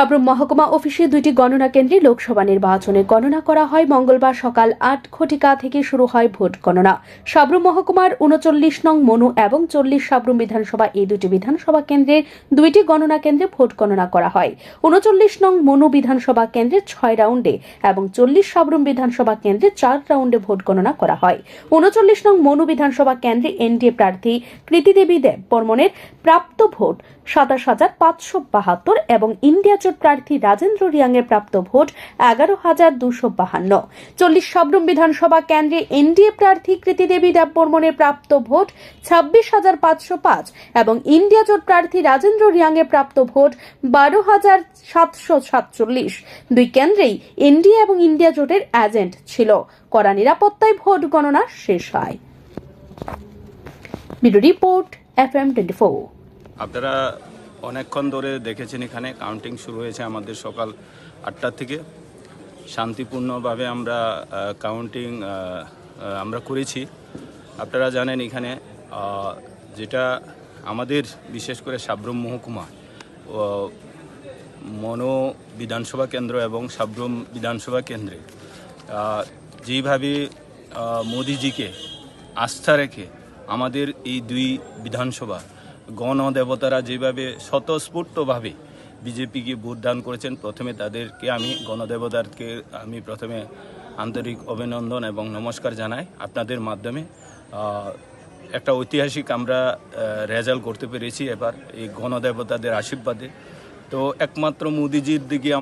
সাবরুম মহকুমা অফিসে দুইটি গণনা কেন্দ্রে লোকসভা নির্বাচনে গণনা করা হয়। মঙ্গলবার সকাল আট ঘটিকা থেকে শুরু হয় ভোট গণনা। সাবরুম মহকুমার উনচল্লিশ নং মনু এবং চল্লিশ সাবরুম বিধানসভা এই দুটি বিধানসভা কেন্দ্রের দুইটি গণনা কেন্দ্রে ভোট গণনা করা হয়। উনচল্লিশ নং মনু বিধানসভা কেন্দ্রে ছয় রাউন্ডে এবং চল্লিশ সাবরুম বিধানসভা কেন্দ্রে চার রাউন্ডে ভোট গণনা করা হয়। উনচল্লিশ নং মনু বিধানসভা কেন্দ্রে এনডিএ প্রার্থী কৃতিদেবী দেব বর্মনের প্রাপ্ত ভোট সাতাশ হাজার পাঁচশো বাহাত্তর এবং ইন্ডিয়া জোট প্রার্থী রাজেন্দ্র রিয়াংয়ের প্রাপ্ত ভোট এগারো হাজার দুশো বাহান্ন। চল্লিশ সাবরুম বিধানসভা কেন্দ্রে এনডিএ প্রার্থী কৃতিদেবী দেব বর্মনের প্রাপ্ত ভোট ছাব্বিশ হাজার পাঁচশো পাঁচ এবং ইন্ডিয়া জোট প্রার্থী রাজেন্দ্র রিয়াংয়ের প্রাপ্ত ভোট বারো হাজার সাতশো সাতচল্লিশ। দুই কেন্দ্রেই এনডিএ এবং ইন্ডিয়া জোটের এজেন্ট ছিল। কড়া নিরাপত্তায় ভোট গণনা শেষ হয়। Bureau report F M twenty four. আপনারা অনেকক্ষণ ধরে দেখেছেন এখানে। কাউন্টিং শুরু হয়েছে আমাদের সকাল আটটা থেকে। শান্তিপূর্ণভাবে আমরা কাউন্টিং আমরা করেছি। আপনারা জানেন এখানে যেটা আমাদের বিশেষ করে সাব্রম মহকুমা মনো বিধানসভা কেন্দ্র এবং সাব্রম বিধানসভা কেন্দ্রে যেইভাবে মোদিজিকে আস্থা রেখে আমাদের এই দুই বিধানসভা গণদেবতারা যেভাবে স্বতঃস্ফূর্তভাবে বিজেপিকে ভোট দান করেছেন, প্রথমে তাদেরকে আমি গণদেবতারকে আমি প্রথমে আন্তরিক অভিনন্দন এবং নমস্কার জানাই। আপনাদের মাধ্যমে একটা ঐতিহাসিক আমরা রেজাল্ট করতে পেরেছি এবার এই গণদেবতাদের আশীর্বাদে। তো একমাত্র মোদিজির দিকে